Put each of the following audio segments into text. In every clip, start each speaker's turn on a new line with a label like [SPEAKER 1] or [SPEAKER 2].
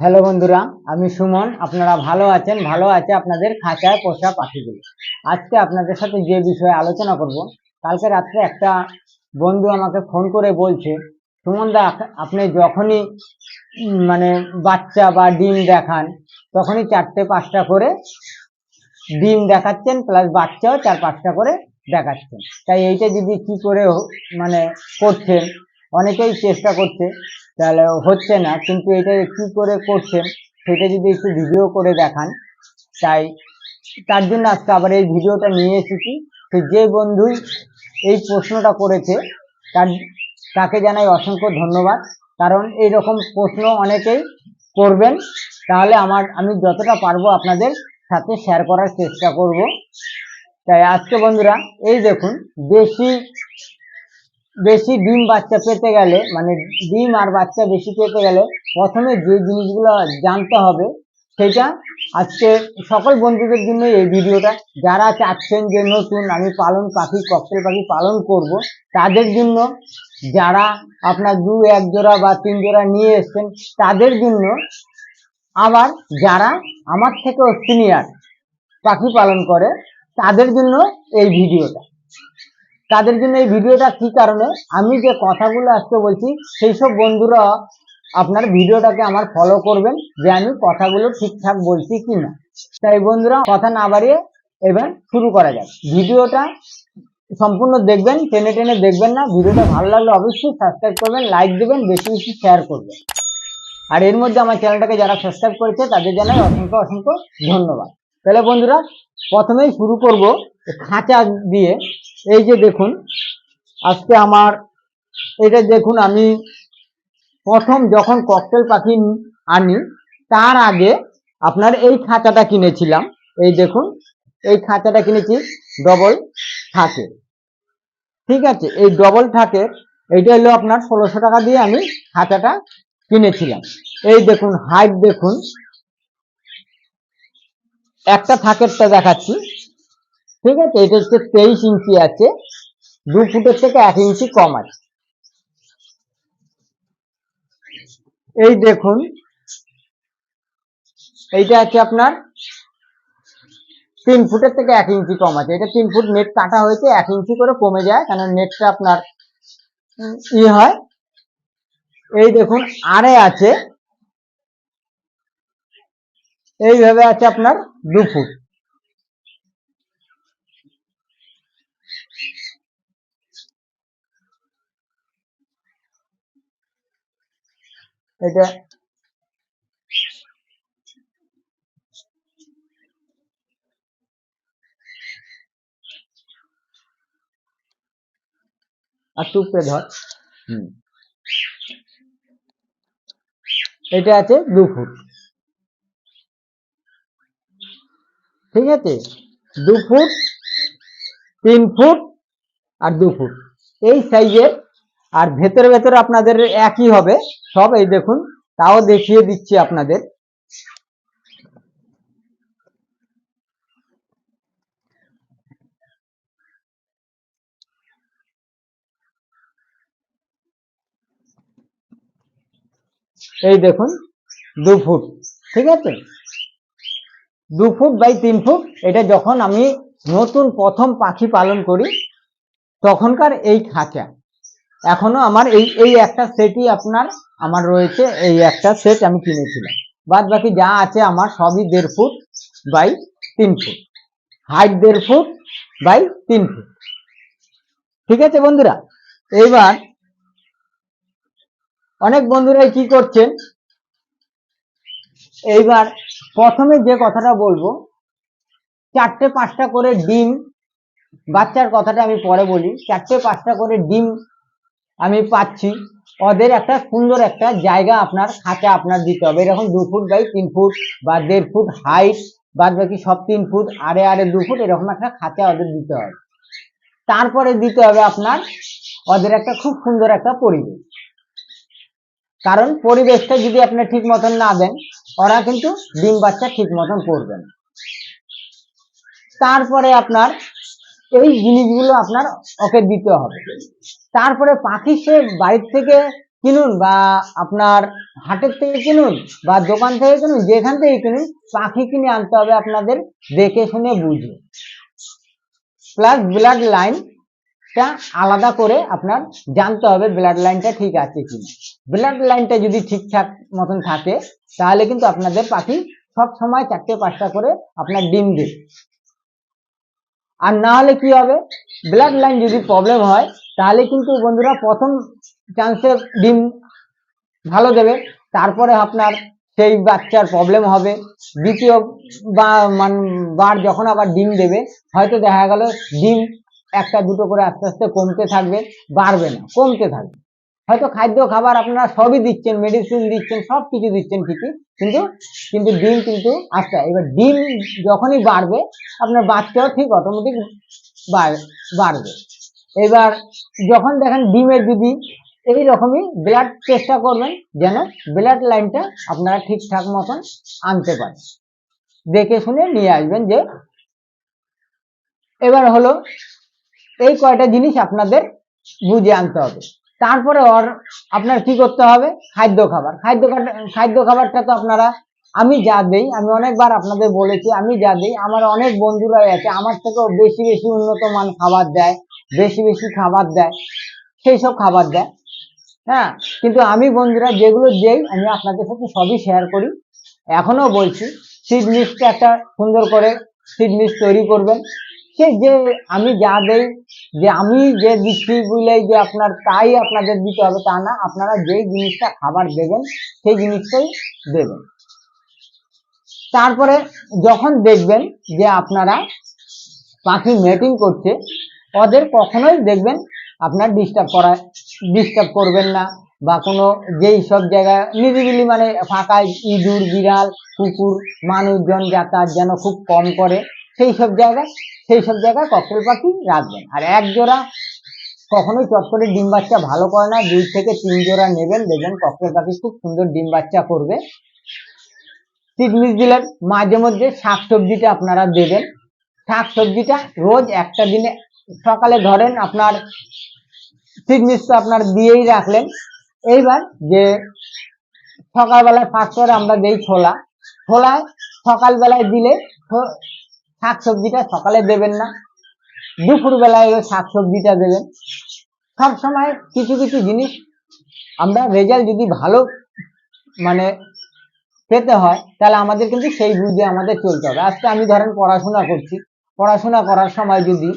[SPEAKER 1] Hello বন্ধুরা, আমি সুমন। আপনারা ভালো আছেন? ভালো আছে আপনাদের খাঁচায় পোষা পাখিগুলো। আজকে আপনাদের সাথে যে বিষয়ে আলোচনা করব, কালকে রাত্রে একটা বন্ধু আমাকে ফোন করে বলছে, সুমন দা, আপনি যখনই মানে বাচ্চা বা ডিম দেখান, তখনই চারটে পাঁচটা করে ডিম দেখাচ্ছেন প্লাস বাচ্চাও চার পাঁচটা করে দেখাচ্ছেন। তাই এইটা যদি কি করে মানে করছেন অনেকেই চেষ্টা করছে, তাহলে হচ্ছে না, কিন্তু এটা কি করে করছেন সেটা যদি একটু ভিডিও করে দেখান। তাই, তার জন্য আজকে আবার এই ভিডিওটা নিয়ে এসেছি। তো যে বন্ধুই এই প্রশ্নটা করেছে, তার, তাকে জানাই অসংখ্য ধন্যবাদ। কারণ এই রকম প্রশ্ন অনেকেই করবেন, তাহলে আমার, আমি যতটা পারব আপনাদের সাথে শেয়ার করার চেষ্টা করব। তাই আজকে বন্ধুরা, এই দেখুন বেশি বেশি ডিম বাচ্চা পেতে গেলে মানে ডিম আর বাচ্চা বেশি পেতে গেলে প্রথমে যে জিনিসগুলো জানতে হবে, সেটা আজকে সকল বন্ধুদের জন্য এই ভিডিওটা। যারা চাচ্ছেন যে নতুন, আমি পালন পাখি, ককটেল পাখি পালন করব, তাদের জন্য যারা আপনার দু, এক জোড়া বা তিন জোড়া নিয়ে এসছেন, তাদের জন্য আবার যারা আমার থেকেও সিনিয়র পাখি পালন করে, তাদের জন্য এই ভিডিওটা। তাদের জন্য এই ভিডিওটা কি কারণে? আমি যে কথাগুলো আজকে বলছি, সেই সব বন্ধুরা আপনার ভিডিওটাকে আমার ফলো করবেন, যে আমি কথাগুলো ঠিকঠাক বলছি কি না তাই বন্ধুরা, কথা না বাড়িয়ে এবার শুরু করা যাক। ভিডিওটা সম্পূর্ণ দেখবেন, টেনে টেনে দেখবেন না। ভিডিওটা ভালো লাগলে অবশ্যই সাবস্ক্রাইব করবেন লাইক দেবেন, বেশি বেশি শেয়ার করবেন। আর এর মধ্যে আমার চ্যানেলটাকে যারা সাবস্ক্রাইব করেছে, তাদের জানাই অসংখ্য অসংখ্য ধন্যবাদ। তাহলে বন্ধুরা, প্রথমেই শুরু করব খাঁচা দিয়ে, এই যে দেখুন, আজকে আমার, এটা দেখুন আমি প্রথম যখন ককটেল পাখি আনি, তার আগে আপনার এই খাঁচাটা কিনেছিলাম। এই দেখুন, এই খাঁচাটা কিনেছি ডবল থাকে। ঠিক আছে, এই ডবল থাকে, এইটা হলো আপনার ষোলোশো টাকা দিয়ে আমি খাঁচাটা কিনেছিলাম। এই দেখুন হাইট দেখুন, একটা থাকেরটা দেখাচ্ছি। ঠিক আছে? এটা হচ্ছে তেইশ ইঞ্চি আছে। দু ফুটের থেকে এক ইঞ্চি কম আছে। এই দেখুন। এইটা আছে আপনার তিন ফুটের থেকে এক ইঞ্চি কম আছে। এটা তিন ফুট নেট কাটা হয়েছে, এক ইঞ্চি করে কমে যায় কারণ নেটটা আপনার ই হয়। এই দেখুন, আরে আছে। এইভাবে আছে আপনার দু ফুট। এটা আর টুপে ধর। হুম। এটা আছে দু ফুট। ঠিক আছে? দু ফুট তিন ফুট আর দু ফুট। এই সাইজের আর ভেতরে ভেতরে আপনাদের একই হবে। সব এই দেখুন, তাও দেখিয়ে দিচ্ছি আপনাদের। এই দেখুন, দু ফুট, ঠিক আছে? দু ফুট বাই তিন ফুট, এটা যখন আমি নতুন প্রথম পাখি পালন করি, তখনকার এই খাঁচা। এখনও আমার এই এই একটা সেটই আপনার, আমার রয়েছে, এই একটা সেট আমি কিনেছিলাম। বাদ বাকি যা আছে আমার সবই দেড় ফুট বাই তিন ফুট। হাইট দেড় ফুট বাই তিন ফুট। ঠিক আছে বন্ধুরা? এইবার অনেক বন্ধুরাই কি করছেন? এইবার প্রথমে যে কথাটা বলব, চারটে পাঁচটা করে ডিম, বাচ্চার কথাটা আমি পরে বলি, চারটে পাঁচটা করে ডিম আমি পাচ্ছি। ওদের একটা সুন্দর একটা জায়গা আপনার খাঁচা আপনার দিতে হবে। এরকম দু ফুট বাই তিন ফুট বা দেড় ফুট হাইট বাদ বাকি সব তিন ফুট আড়ে আড়ে দু ফুট এরকম একটা খাঁচা ওদের দিতে হবে। তারপরে দিতে হবে আপনার ওদের একটা খুব সুন্দর একটা পরিবেশ। কারণ পরিবেশটা যদি আপনি ঠিক মতন না দেন, ওরা কিন্তু ডিম বাচ্চা ঠিক মতন করবে না। তারপরে আপনার এই জিনিসগুলো আপনার ওকে দিতে হবে। তারপরে পাখি সে বাড়ির থেকে কিনুন বা আপনার হাটের থেকে কিনুন বা দোকান থেকে কিনুন, যেখান থেকে কিনুন, পাখি কিনে আনতে হবে আপনাদের দেখে শুনে বুঝে। প্লাস ব্লাড লাইনটা আলাদা করে আপনার জানতে হবে ব্লাড লাইনটা ঠিক আছে কিনা ব্লাড লাইনটা যদি ঠিকঠাক মতন থাকে, তাহলে কিন্তু আপনাদের পাখি সব সময় চারটে পাঁচটা করে আপনার ডিম দেবে। আর না হলে কি হবে? ব্লাড লাইন যদি প্রবলেম হয়, তাহলে কিন্তু বন্ধুরা প্রথম চান্সে ডিম ভালো দেবে। তারপরে আপনার সেই বাচ্চার প্রবলেম হবে। দ্বিতীয় বা মান, বার যখন আবার ডিম দেবে, হয়তো দেখা গেল ডিম একটা দুটো করে আস্তে আস্তে কমতে থাকবে, বাড়বে না, কমতে থাকবে। হয়তো খাদ্য, খাবার আপনারা সবই দিচ্ছেন মেডিসিন দিচ্ছেন সব কিছু দিচ্ছেন ঠিকই, কিন্তু কিন্তু ডিম কিন্তু আস্তে এবার ডিম যখনই বাড়বে, আপনার বাচ্চাও ঠিক অটোমেটিক বাড়বে। এবার যখন দেখেন ডিমের যদি এই রকমই ব্লাড চেষ্টা করবেন, যেন ব্লাড লাইনটা আপনারা ঠিকঠাক মতন আনতে পারেন। দেখে শুনে নিয়ে আসবেন যে, এবার হলো এই কয়টা জিনিস আপনাদের বুঝে আনতে হবে। তারপরে ওর আপনার কি করতে হবে? খাদ্য খাবার। খাদ্য খাদ্য খাবারটা তো আপনারা, আমি যা দেই, আমি অনেকবার আপনাদের বলেছি, আমি যা দেই, আমার অনেক বন্ধুরা আছে, আমার থেকেও বেশি বেশি উন্নত মান খাবার দেয়, বেশি বেশি খাবার দেয়, সেই সব খাবার দেয়। হ্যাঁ কিন্তু আমি বন্ধুরা যেগুলো দেই, আমি আপনাদের সাথে সবই শেয়ার করি। এখনও বলছি সিড মিক্সটা একটা সুন্দর করে সিড মিক্স তৈরি করবেন। সে যে আমি যা দেই, যে আমি যে দিচ্ছি বুঝলে যে আপনার তাই আপনাদের দিতে হবে তা না, আপনারা যেই জিনিসটা খাবার দেবেন, সেই জিনিসটাই দেবেন। তারপরে যখন দেখবেন যে আপনারা পাখি মেটিং করছে, ওদের কখনোই দেখবেন আপনার ডিস্টার্ব করা ডিস্টার্ব করবেন না বা কোনো যেই সব জায়গায় নিরিবিলি মানে ফাঁকায় ইঁদুর, বিড়াল, কুকুর, মানুষজন যাতায়াত যেন খুব কম করে সেই সব জায়গায়, সেই সব জায়গায় ককটেল পাখি রাখবেন। আর এক জোড়া কখনোই চট করে ডিম বাচ্চা ভালো করে না, দুই থেকে তিন জোড়া নেবেন। দেখবেন ককটেল পাখি খুব সুন্দর ডিম বাচ্চা করবে। সিডমিস দিলেন, মাঝে মধ্যে শাক সবজিটা আপনারা দেবেন। শাক সবজিটা রোজ একটা দিনে, সকালে ধরেন আপনার সিডমিস তো আপনার দিয়েই রাখলেন। এইবার যে সকালবেলায় ফাঁক করে আমরা দেই ছোলা। ছোলায় সকালবেলায় দিলে শাক সবজিটা সকালে দেবেন না দুপুর বেলায় শাক সবজিটা দেবেন। সব সময় কিছু কিছু জিনিস আমরা রেজাল্ট যদি ভালো মানে পেতে হয়, তাহলে আমাদের কিন্তু সেই বুঝে আমাদের চলতে হবে। আজকে আমি ধরেন পড়াশোনা করছি, পড়াশোনা করার সময় যদি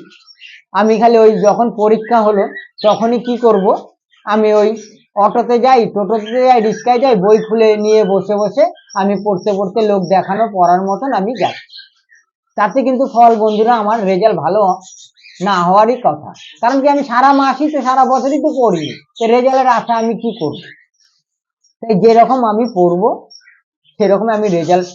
[SPEAKER 1] আমি খালি ওই যখন পরীক্ষা হলো, তখনই কি করব? আমি ওই অটোতে যাই, টোটোতে যাই, রিক্সায় যাই, বই খুলে নিয়ে বসে বসে আমি পড়তে পড়তে লোক দেখানো, পড়ার মতন আমি যাই তাতে কিন্তু ফল বন্ধুরা আমার রেজাল্ট ভালো না হওয়ারই কথা। কারণ কি আমি সারা মাসই তো সারা বছরই তো পড়ি তো রেজাল্টের আশা আমি কি করব? তাই যেরকম আমি পড়ব, সেরকম আমি রেজাল্ট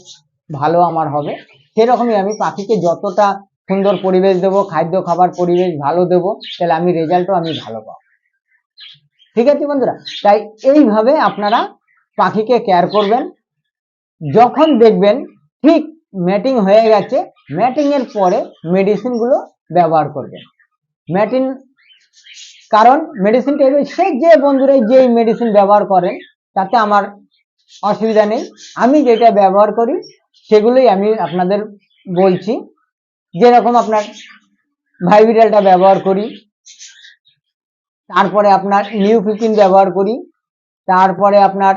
[SPEAKER 1] ভালো আমার হবে। সেরকমই আমি পাখিকে যতটা সুন্দর পরিবেশ দেবো, খাদ্য, খাবার, পরিবেশ ভালো দেবো, তাহলে আমি রেজাল্টও আমি ভালো পাবো। ঠিক আছে বন্ধুরা? তাই এইভাবে আপনারা পাখিকে কেয়ার করবেন। যখন দেখবেন ঠিক ম্যাটিং হয়ে গেছে। ম্যাটিং এর পরে মেডিসিনগুলো ব্যবহার করবেন ম্যাটিং কারণ মেডিসিনটা সে যে বন্ধুরা যেই মেডিসিন ব্যবহার করেন, তাতে আমার অসুবিধা নেই। আমি যেটা ব্যবহার করি, সেগুলোই আমি আপনাদের বলছি। যেরকম আপনার ভাইবিটালটা ব্যবহার করি, তারপরে আপনার নিউ ফিফটিন ব্যবহার করি, তারপরে আপনার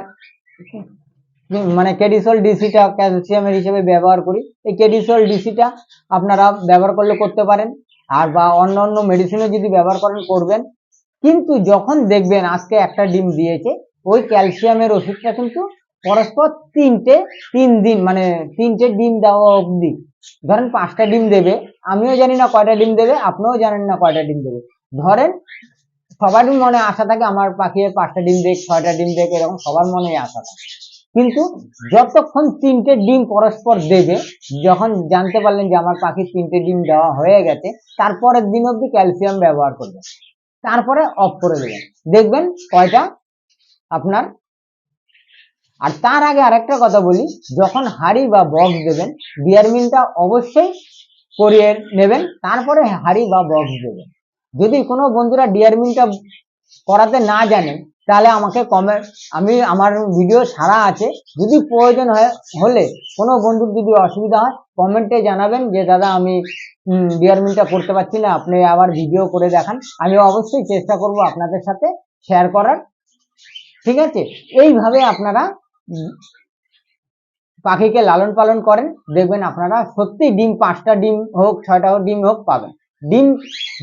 [SPEAKER 1] মানে কেডিসল ডিসিটা ক্যালসিয়ামের হিসেবে ব্যবহার করি। এই কেডিসল ডিসিটা আপনারা ব্যবহার করলে করতে পারেন। আর বা অন্য অন্য মেডিসিনও যদি ব্যবহার করেন, করবেন। কিন্তু যখন দেখবেন আজকে একটা ডিম দিয়েছে, ওই ক্যালসিয়ামের ওষুধটা কিন্তু পরস্পর তিনটে, তিন দিন মানে তিনটে ডিম দেওয়া অবধি। ধরেন পাঁচটা ডিম দেবে, আমিও জানি না কয়টা ডিম দেবে, আপনিও জানেন না কয়টা ডিম দেবে। ধরেন সবারই মনে আশা থাকে, আমার পাখি পাঁচটা ডিম দেখ, ছয়টা ডিম দেখ, এরকম সবার মনে আশা থাকে। কিন্তু যতক্ষণ তিনটে ডিম পরস্পর দেবে, যখন জানতে পারলেন যে আমার পাখির তিনটে ডিম দেওয়া হয়ে গেছে, তারপরের দিন অব্দি ক্যালসিয়াম ব্যবহার করবেন। তারপরে অফ করে দেবেন। দেখবেন কয়টা? আপনার আর তার আগে আরেকটা কথা বলি, যখন হাড়ি বা বক্স দেবেন বিয়ারমিনটা অবশ্যই করিয়ে নেবেন, তারপরে হাড়ি বা বক্স দেবেন। যদি কোনো বন্ধুরা ডিয়ারমিনটা করাতে না জানেন তাহলে আমাকে কমেন্ট আমি আমার ভিডিও সারা আছে। যদি প্রয়োজন হয়, হলে কোনো বন্ধুর যদি অসুবিধা হয় কমেন্টে জানাবেন যে, দাদা, আমি ডিয়ার মিলটা করতে পারছি না, আপনি আবার ভিডিও করে দেখান। আমি অবশ্যই চেষ্টা করব আপনাদের সাথে শেয়ার করার। ঠিক আছে? এইভাবে আপনারা পাখিকে লালন পালন করেন। দেখবেন আপনারা সত্যি ডিম, পাঁচটা ডিম হোক, ছয়টা ডিম হোক পাবেন। ডিম,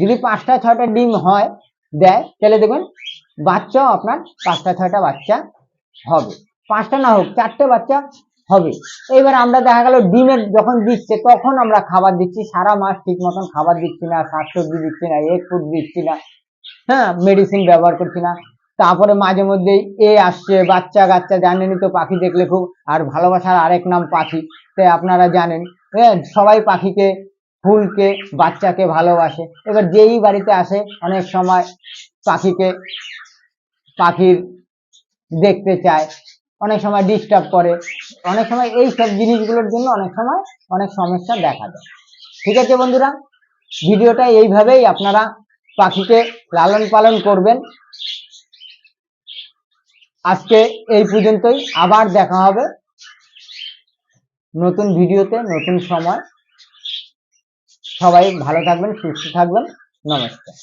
[SPEAKER 1] যদি পাঁচটা, ছয়টা ডিম হয়, দেয়, তাহলে দেখবেন বাচ্চাও আপনার পাঁচটা, ছয়টা বাচ্চা হবে। পাঁচটা না হোক, চারটে বাচ্চা হবে। এবার আমরা দেখা গেল ডিমের যখন দিচ্ছে, তখন আমরা খাবার দিচ্ছি, সারা মাস ঠিক মতন খাবার দিচ্ছি না, শাকসবজি দিচ্ছি না এগ ফুড দিচ্ছি না হ্যাঁ মেডিসিন ব্যবহার করছি না। তারপরে মাঝে মধ্যেই এ আসছে, বাচ্চা কাচ্চা জানেনই তো, পাখি দেখলে খুব, আর ভালোবাসার আরেক নাম পাখি তাই আপনারা জানেন। হ্যাঁ সবাই পাখিকে, ফুলকে, বাচ্চাকে ভালোবাসে। এবার যেই বাড়িতে আসে, অনেক সময় পাখিকে পাখির দেখতে চায়, অনেক সময় ডিস্টার্ব করে, অনেক সময় এই সব জিনিসগুলোর জন্য অনেক সময় অনেক সমস্যা দেখা যায় ঠিক আছে বন্ধুরা, ভিডিওটা এইভাবেই আপনারা পাখিকে লালন পালন করবেন। আজকে এই পর্যন্তই, আবার দেখা হবে নতুন ভিডিওতে, নতুন সময়। সবাই ভালো থাকবেন, সুস্থ থাকবেন। নমস্কার।